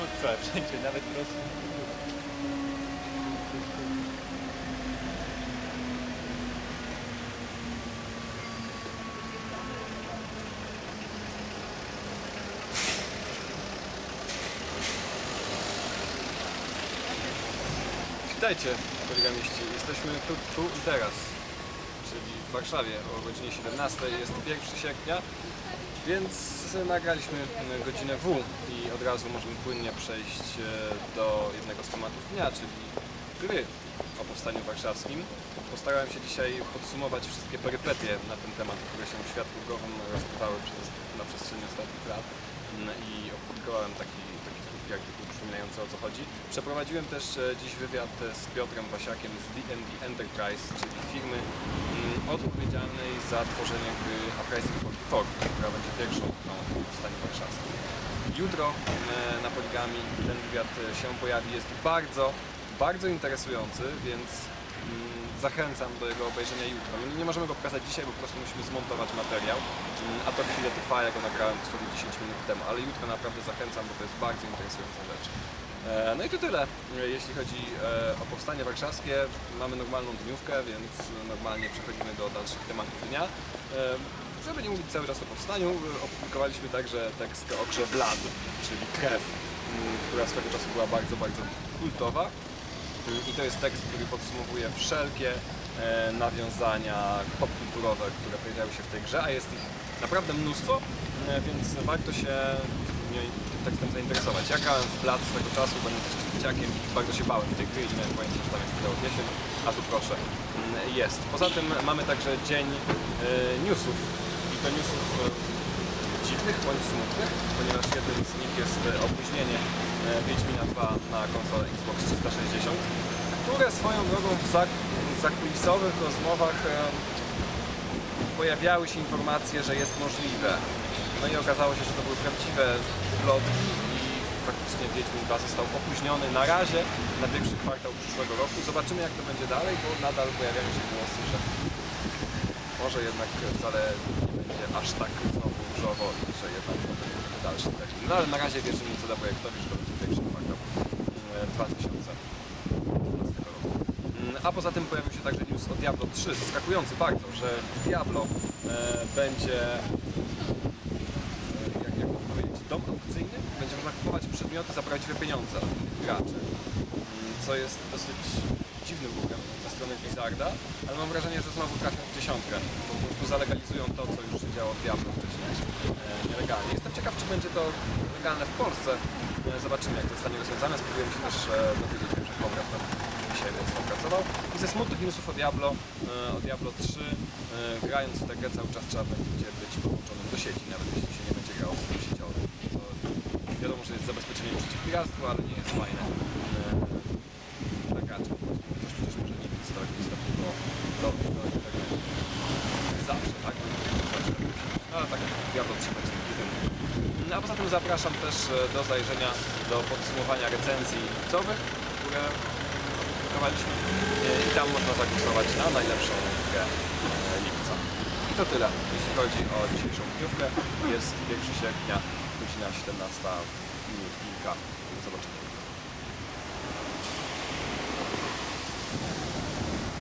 Dobra, wszędzie, nawet prosto. Witajcie, poligamiści. Jesteśmy tu, tu i teraz, w Warszawie o godzinie 17. Jest 1 sierpnia, więc nagraliśmy godzinę W i od razu możemy płynnie przejść e, do jednego z tematów dnia, czyli gry o Powstaniu Warszawskim. Postarałem się dzisiaj podsumować wszystkie perypetie na ten temat, które się w rozgrywały przez, na przestrzeni ostatnich lat Mm, i opublikowałem taki, taki krótki artykuł przypominający o co chodzi. Przeprowadziłem też e, dziś wywiad e, z Piotrem Wasiakiem z D&D Enterprise, czyli firmy mm, odpowiedzialnej za tworzenie gry Uprising 44, która będzie pierwszą grą o Powstaniu Warszawskim. Jutro e, na Poligami ten wywiad się pojawi, jest bardzo, bardzo interesujący, więc zachęcam do jego obejrzenia jutro. My Nie możemy go pokazać dzisiaj, bo po prostu musimy zmontować materiał, mm, a to chwilę trwa, ja go nagrałem dosłownie 10 minut temu, ale jutro naprawdę zachęcam, bo to jest bardzo interesująca rzecz. E, No i to tyle, e, jeśli chodzi e, o Powstanie Warszawskie. Mamy normalną dniówkę, więc normalnie przechodzimy do dalszych tematów dnia. Żeby nie mówić cały czas o powstaniu, opublikowaliśmy także tekst o grze Blood, czyli krew, m, która swego czasu była bardzo, bardzo kultowa. I to jest tekst, który podsumowuje wszelkie e, nawiązania popkulturowe, które pojawiały się w tej grze, a jest ich naprawdę mnóstwo, e, więc warto się tym tekstem zainteresować. Ja grałem w Blood swego czasu, będąc jeszcze dzieciakiem i bardzo się bałem tej gry nie miałem pojęcia, że tam jest tyle odniesień, a tu proszę, mm, jest. Poza tym mamy także dzień e, newsów i to newsów dziwnych bądź smutnych, ponieważ jeden z nich jest e, opóźnienie e, Wiedźmina 2 na konsolę Xbox 360, które swoją drogą w zak- zakulisowych rozmowach e, pojawiały się informacje, że jest możliwe. No i okazało się, że to były prawdziwe plotki i faktycznie Wiedźmin 2 został opóźniony na razie na pierwszy kwartał przyszłego roku. Zobaczymy jak to będzie dalej, bo nadal pojawiają się głosy, że może jednak wcale nie będzie aż tak różowo i że jednak to będzie dalszy termin. No ale na razie wierzymy co da projektowi, że to będzie kwartał mm, 2012 roku. Mm, A poza tym pojawił się także news o Diablo 3, zaskakujący bardzo, że w Diablo e, będzie e, jak, jak powiedzieć, dom aukcyjny, będzie można kupować przedmioty za prawdziwe pieniądze od graczy, Mm, co jest dosyć dziwnym ruchem ze strony Blizzarda, ale mam wrażenie, że znowu trafią w dziesiątkę, po prostu zalegalizują to, co już się działo w Diablo wcześniej e, nielegalnie. Jestem ciekaw, czy będzie to legalne w Polsce. E, Zobaczymy, jak to zostanie rozwiązane. Spróbujemy się też e, dowiedzieć, że Konrad tam dzisiaj mocno pracował. I ze smutnych newsów o Diablo, e, o Diablo 3, e, grając w tę grę cały czas trzeba będzie być połączonym do sieci, nawet jeśli się nie będzie grało w sieciowym. Wiadomo, że jest zabezpieczeniem przeciw piractwu, ale nie jest fajne e, dla graczy. Po prostu Coś przecież może nie być tak istotnie do, do, do tego zawsze, tak? No ale Diablo 3 będzie jedyny. No, a poza tym zapraszam też e, do zajrzenia do podsumowania recenzji lipcowych, które opublikowaliśmy E, i tam można zagłosować na najlepszą grę e, lipca. I to tyle, jeśli chodzi o dzisiejszą dniówkę. Jest 1 sierpnia, godzina 17 minut kilka. Do zobaczenia.